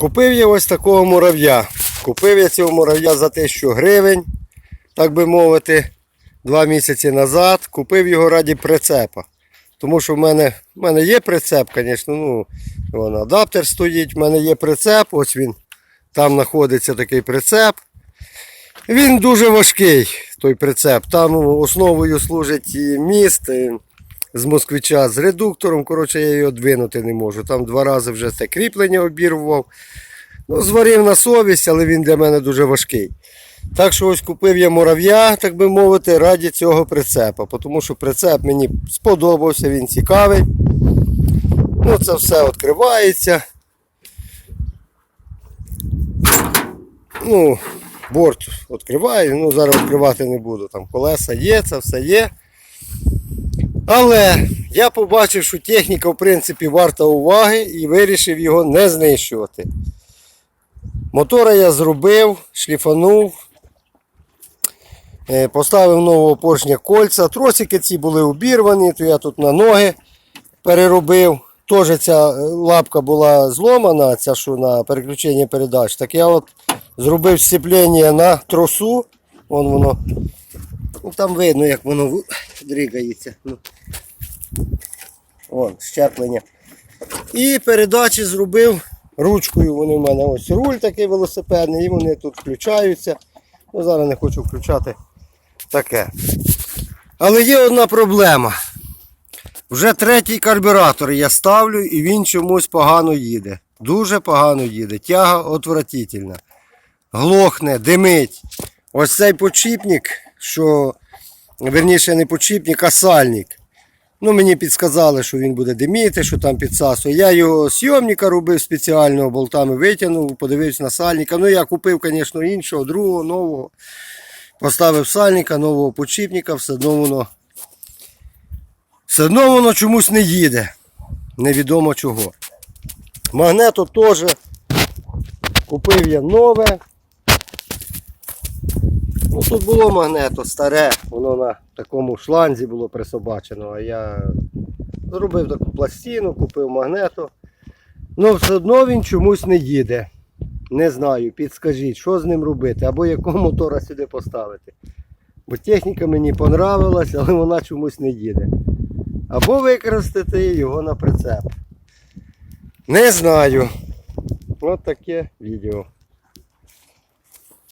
Купив я ось такого мурав'я. Купив я цього мурав'я за 1000 гривень, так би мовити, два місяці назад. Купив його раді прицепа. Тому що в мене, в мене є прицеп, звісно, ну, вон, адаптер стоїть, в мене є прицеп, ось він, там знаходиться такий прицеп. Він дуже важкий, той прицеп. Там основою служить і міст з москвича з редуктором. Коротше, я його двинути не можу. Там два рази вже це кріплення обірвав. Ну, зварив на совість, але він для мене дуже важкий. Так що ось купив я мурав'я, так би мовити, раді цього прицепа. Тому що прицеп мені сподобався, він цікавий. Ну, це все відкривається. Ну, борт відкриваю, ну зараз відкривати не буду. Там колеса є, це все є. Але я побачив, що техніка, в принципі, варта уваги і вирішив його не знищувати. Мотора я зробив, шліфанув, е, поставив нового поршня кольця. Тросики ці були обірвані, то я тут на ноги переробив. Теж ця е, лапка була зломана, ця що на переключення передач. Так я от зробив сцеплення на тросу. Вон воно. Ну, там видно, як воно дригається. Ну. Вон, щеплення. І передачі зробив ручкою. Вони в мене ось руль такий велосипедний, і вони тут включаються. Ну, зараз не хочу включати таке. Але є одна проблема. Вже третій карбюратор я ставлю і він чомусь погано їде. Дуже погано їде. Тяга отвратительна. Глохне, димить. Ось цей почіпник, що, верніше не почіпник, а сальник. Ну, мені підсказали, що він буде диміти, що там підсасує. Я його сйомника робив спеціально, болтами витягнув, подивився на сальника. Ну, я купив, звісно, іншого, другого, нового. Поставив сальника, нового почіпника, все одно воно. Все одно воно чомусь не їде. Невідомо чого. Магнето теж. Купив я нове. Ну, тут було магнето старе, воно на такому шланзі було присобачено, а я зробив таку пластину, купив магнето. Ну, все одно він чомусь не їде. Не знаю, підскажіть, що з ним робити, або якого мотора сюди поставити. Бо техніка мені понравилась, але вона чомусь не їде. Або використати його на прицеп. Не знаю. От таке відео.